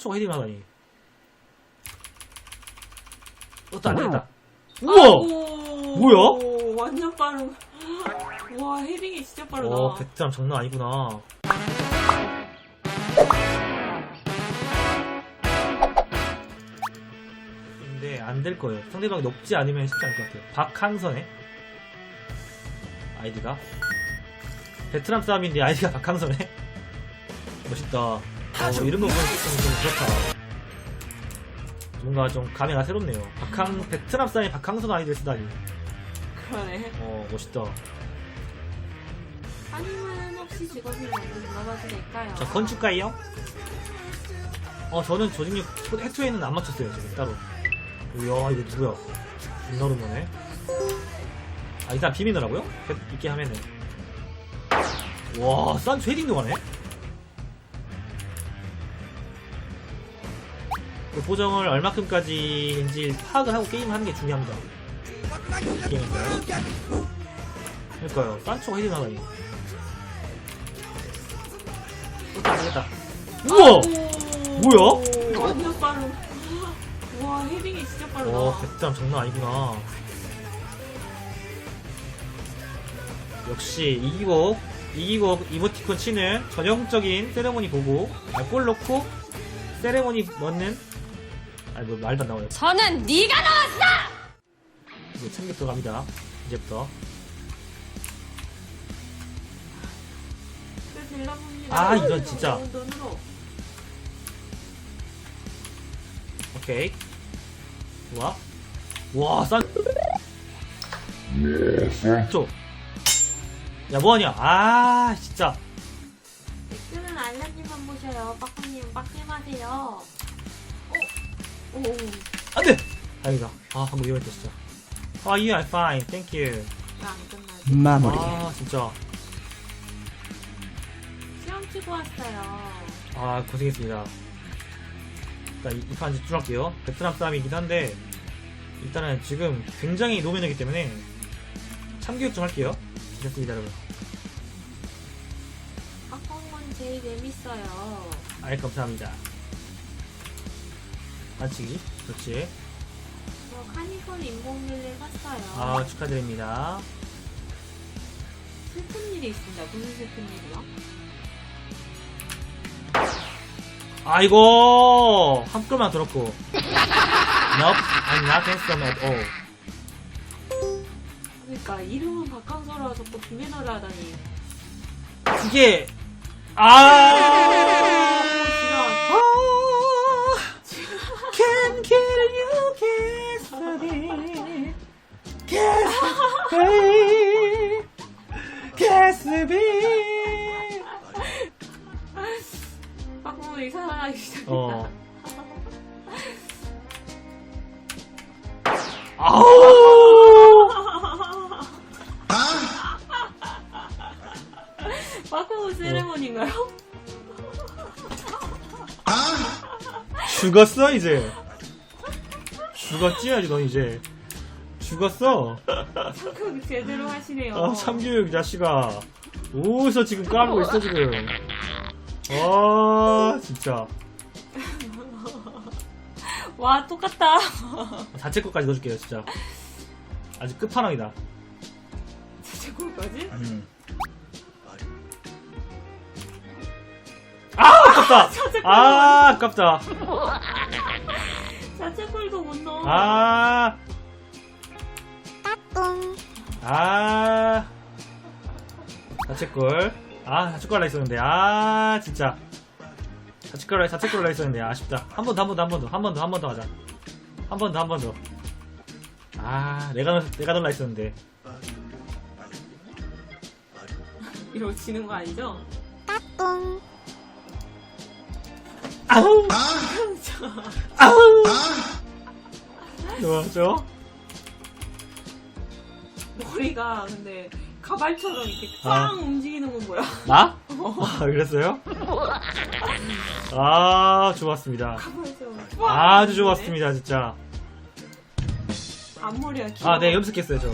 초가 헤딩 하다니. 어또 안 되겠다. 우와! 아이고, 뭐야? 완전 빠른. 와 헤딩이 진짜 빠르다. 어, 베트남 장난 아니구나. 근데 안 될 거예요. 상대방이 높지 않으면 쉽지 않을 것 같아요. 박항선의 아이디가 베트남 사람인데 아이디가 박항선의 멋있다. 어, 이런 거 보면 좀, 좀 그렇다. 뭔가 좀 감회가 새롭네요. 박항 베트남 사람이 박항선 아이디를 쓰다니. 그러네. 어 멋있다. 아니면 혹시 직업이 먼저 물어봐도 될까요? 자, 건축가예요? 어, 저는 조직력 해투에는 안 맞췄어요, 지금 따로. 이야, 이거 누구야? 김나루머네. 아, 일단 비미너라고요? 있게 하면은. 와, 싼 쉐딩도 가네? 그 보정을 얼마큼까지인지 파악을 하고 게임하는 게 중요합니다. 게임인가요? 그러니까요, 싼초가 헤딩 하다니. 어, 안 되겠다. 우와! 뭐야? 완전 빠른. 와 헤딩이 진짜 빠르다. 와, 베트남 장난 아니구나. 역시 이기고 이기고 이모티콘 치는 전형적인 세레모니 보고 아, 골 넣고 세레모니 넣는 아뭐 말도 안 나와요. 저는 네가 나왔어! 이제 참격 들어갑니다. 이제부터 또 질러봅니다. 아, 이건 진짜. 어, 눈으로. 오케이 좋아 와싼 쪽. 야 뭐하냐 아 진짜 댓글은 알람님만 보셔요. 빠꾸님 빡게임하세요. 오, 오, 오. 안 돼 다행이다 아 방금 위험했다 진짜 아 you are fine thank you 왜안 끝나지? 마무리. 아 진짜 시험 치고 왔어요. 아 고생했습니다 일단 이- 이판 집중 할게요 베트남 사람이긴 한데 일단은 지금 굉장히 노면이기 때문에 참교육 좀 할게요 괜찮습니다 여러분 빠꾸는 제일 재밌어요. 아이 감사합니다 반칙이 그렇지 저 카니콜 인공눈을 샀어요. 아 축하드립니다 슬픈 일이 있습니다. 무슨 슬픈 일이요? 아이고 한 글만 들었고 Nope, I'm not handsome at all 그러니까 이름은 박항서라 자꾸 비매너를 하다니. 그게 아 me Kiss me 빠꾸이 사랑하기 시작했다. 어 아우 빠꾸 세레모니인가요? 죽었어 이제 죽었지야지 넌 이제. 죽었어. 그 제대로 하시네요. 아 참교육 이 자식아. 어디서 지금 까르고 있어 지금? 아 진짜. 와 똑같다. 자체 것까지 넣어줄게요 진짜. 아주 끝판왕이다. 진짜 그거까지? 음. 아 아깝다. 아 아깝다 자체골도 못 넣어. 아. 아. 자책골. 아 자책골 하려 했었는데. 아 진짜. 자책골 자책골 하려 했었는데. 아쉽다. 한 번 더 한 번 더 한 번 더. 한 번 더 한 번 더 하자. 한 번 더 한 번 더. 아 내가 넣- 내가 넣으려 했었는데. 이러고 지는 거 아니죠? 아우 아우 좋아죠 머리가 근데 가발처럼 이렇게 꽝 아. 움직이는 건 뭐야? 나? 아 그랬어요? 아 좋았습니다 가발처럼 아주 좋았습니다 진짜 앞머리가 길어. 아 네 염색했어요 저